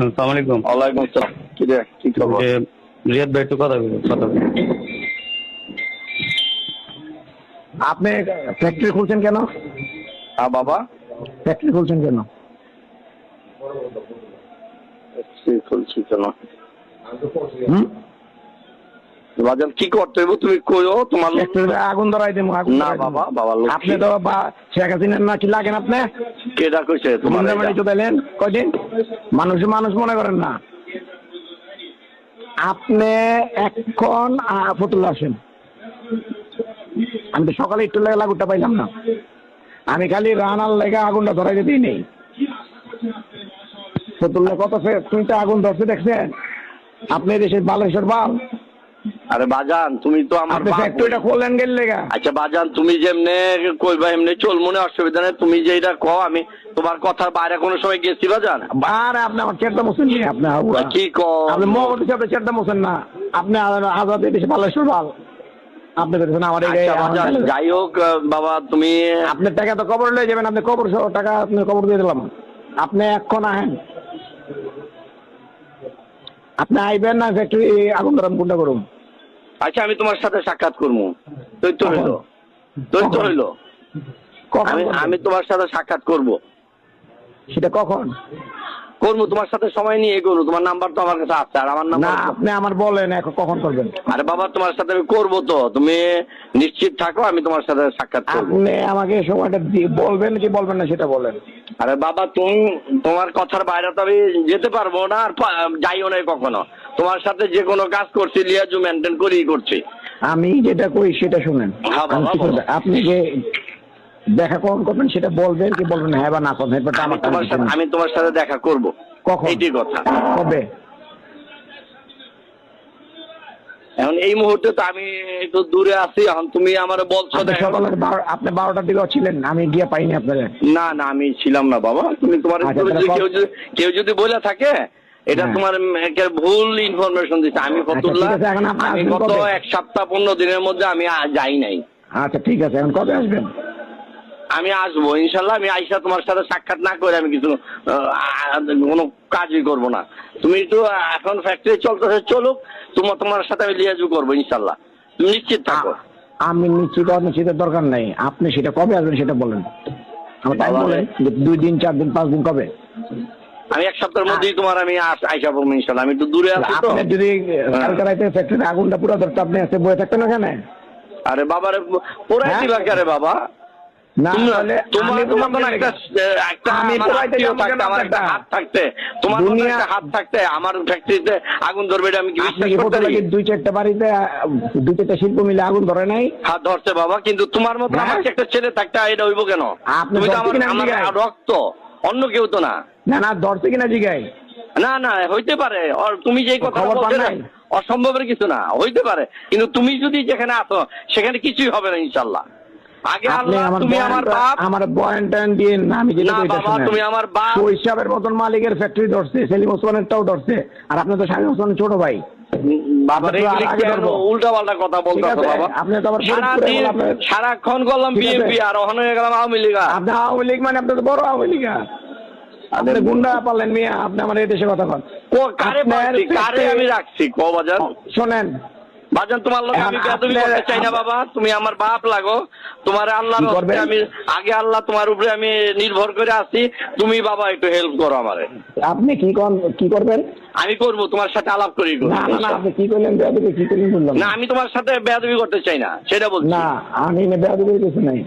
আসসালামু আলাইকুম। ওয়ালাইকুম আসসালাম। কি রে কি খবর? রিয়াদ ভাই একটু কথা বলুন কথা বলুন। আপনি ফ্যাক্টরি খুলছেন কেন? হ্যাঁ বাবা? ফ্যাক্টরি খুলছেন কেন? খুলছি কেন? হুম? বাজান কি করতে হইব? তুমি কইও তোমার আগুন ধরাই দেবো না বাবা, বাবা। আপনি তো শেখ হাসিনার না কি লাগেন আপনি? কেডা কইছে তোমার কয়দিন? মানুষ মানুষ মনে করেন না। আপনি এখন ফতুল্লা আসেন আমি তো সকালে একটু লেগে লাগুটা পাইলাম না। আমি খালি রানার লেগে আগুনটা ধরাই দিতেই নেই ফতুল্লা কত ফ্যাক্টরিতে আগুন ধরছে দেখছেন? আপনি দেশের বালেশ্বর বাল। আরে বাজান তুমি তো আমার আপনি ফ্যাক্টরিটা। খোলেন গেল লেগা। আচ্ছা বাজান তুমি যেমনে কইবা এমনি চল মনে অসুবিধা নেই তুমি যেটা কও আমি তোমার কথার বাইরে কোনো সময় গেছি বাজান? আর আপনি আমার মোছেন নি আপনি। কি কও? আপনি মহবত মোছেন না। আপনি আ- আজাদ দেশে বালেশ্বর বাল আপনি বলছেন আমার আচ্ছা যাই হোক বাবা তুমি আপনার টাকা তো কবর লয়ে যাবেন আপনি কবর সহ টাকা আপনি কবর দিয়ে দিলাম। আপনি এখন আহেন। আপনি আইবেন না ফ্যাক্টরি আগুন ধরাম কোনটা করুন। আচ্ছা আমি তোমার সাথে সাক্ষাৎ করব। তো হইল। কখন? হইল। আমি আমি তোমার সাথে সাক্ষাৎ করব। সেটা কখন? করব তোমার সাথে সময় নিয়ে করব তোমার নাম্বার তো আমার কাছে আছে আর আমার নাম্বার আপনি আমার বলেন এখন কখন করবেন? আরে বাবা তোমার সাথে আমি করব তো। তুমি নিশ্চিত থাকো আমি তোমার সাথে সাক্ষাৎ করব। আপনি আমাকে সময়টা বলবেন কি বলবেন না সেটা বলেন। আরে বাবা তুমি তোমার কথার বাইরে তো আমি যেতে পারব না আর যাইও না কখনো। তোমার সাথে যে কোনো কাজ করছি লিয়াজু মেনটেন করেই করছি। আমি যেটা কই সেটা শুনেন। হ্যাঁ। আপনি যে দেখা কখন করবেন সেটা বলবেন কি বলবেন হ্যাঁ বা না করবেন আমি তোমার সাথে আমি তোমার সাথে দেখা করব। কখন? এইটাই কথা। কবে? এখন এই মুহূর্তে তো আমি একটু দূরে আছি এখন তুমি আমার বলছো আপনি সকালে আপনি বারোটার দিকে ছিলেন আমি গিয়ে পাইনি আপনাদের না না আমি ছিলাম না বাবা। তুমি তোমার আচ্ছা, কেউ যদি কেউ যদি বলে থাকে এটা হ্যাঁ। তোমার ভুল ইনফরমেশন দিচ্ছে আমি ফতুল্লাহ এখন আমি গত এক সপ্তাহ পনেরো দিনের মধ্যে আমি যাই নাই। আচ্ছা ঠিক আছে এখন কবে আসবেন? আমি আসব ইনশাল্লাহ। আমি আইসা তোমার সাথে সাক্ষাৎ না করে আমি কিছু কোনো কাজই করব না। তুমি একটু এখন ফ্যাক্টরি চলতেছে চলুক। তোমার তোমার সাথে আমি লিয়াজু করব ইনশাল্লাহ। তুমি নিশ্চিত থাকো। আমি নিশ্চিত অনিশ্চিতের দরকার নাই। আপনি সেটা কবে আসবেন সেটা বলেন। আমার টাইম বলেন দুই দিন চার দিন পাঁচ দিন কবে? আমি এক সপ্তাহের মধ্যেই তোমার আমি আইসা পড়ব ইনশাল্লাহ। আমি একটু দূরে আছি তো। আপনি যদি কালকে রাইতে ফ্যাক্টরি আগুনটা পুরো ধরতে আপনি এসে বয়ে থাকতেন ওখানে? আরে বাবারে পোড়াই হ্যাঁ? দিবা কারে বাবা? না তাহলে তোমার তোমার একটা একটা আমি আমার একটা হাত থাকতে। তোমার একটা হাত থাকতে আমার ফ্যাক্টরিতে আগুন ধরবে এটা আমি বিশ্বাস করতে পারি? দুই চারটা বাড়িতে দুই চারটা শিল্প মিলে আগুন ধরে নাই? হাত ধরছে বাবা কিন্তু তোমার মতো হ্যাঁ? আমার একটা ছেলে থাকতে এটা হইব কেন? তুমি তো আমার রক্ত অন্য কেউ তো না। না না ধরছে কিনা জিগাই না না হইতে পারে। তুমি যেই কথা বলছো অসম্ভবের কিছু না হইতে পারে। কিন্তু তুমি যদি যেখানে আছো সেখানে কিছুই হবে না ইনশাল্লাহ আগে আল্লাহ তুমি আমার বাপ। আমার বয়ান দিয়ে আমি যেটা বাবা তুমি আমার বাপ। হিসাবের মতন মালিকের ফ্যাক্টরি ধরছে সেলিম ওসমানেরটাও ধরছে আর আপনি তো শামীম ওসমানের ছোট ভাই। আপনার- সারাক্ষণ করলাম বিএনপি আর ওখানে গেলাম আওয়ামী লীগ আপনি আওয়ামী লীগ মানে আপনি তো বড় আওয়ামী লীগ আপনি গুন্ডা পারলেন মিয়া আপনি আমার এই দেশে কথা কো- কারে কারে আমি রাখছি? কো বাজান। শোনেন। বাজান তোমার লোক আমি করতে চাই না বাবা। তুমি আমার বাপ লাগো। তোমার আল্লাহর? আমি আগে আল্লাহ তোমার উপরে আমি নির্ভর করে আছি। তুমি বাবা একটু হেল্প করো আমারে। আপনি কি কন কি করবেন? আমি করব তোমার সাথে আলাপ করি না আপনি কি করলেন? কি করলেন বললাম না। আমি তোমার সাথে বেয়াদবি করতে চাই না সেটা বলছি। না আমি না বেয়াদবি কিছু নাই।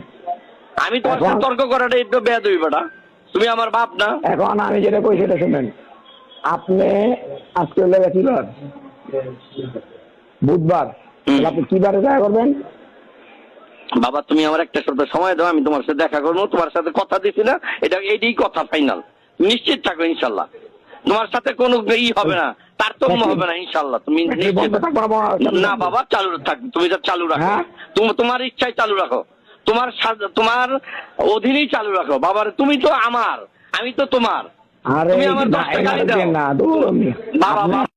আমি তোমার সাথে তর্ক করাটা একটু বেয়াদবি বেটা। তুমি আমার বাপ না? এখন আমি যেটা কই সেটা শুনেন। আপনি আজকে হলো কি বুধবার। আপনি কি বারে দেখা করবেন? বাবা তুমি আমার একটা সপ্তাহ সময় দাও আমি তোমার সাথে দেখা করব তোমার সাথে কথা দিছি না এটা এটাই কথা ফাইনাল নিশ্চিত থাকো ইনশাল্লাহ। তোমার সাথে কোনো ই হবে না তারতম্য হবে না ইনশাল্লাহ। তুমি না, বাবা চালু থাক তুমি এটা চালু রাখো হ্যাঁ? তুমি তোমার ইচ্ছায় চালু রাখো। তোমার তোমার অধীনেই চালু রাখো বাবার তুমি তো আমার আমি তো তোমার আরে তুমি আমার দশটা গাড়ি দাও। বাবা।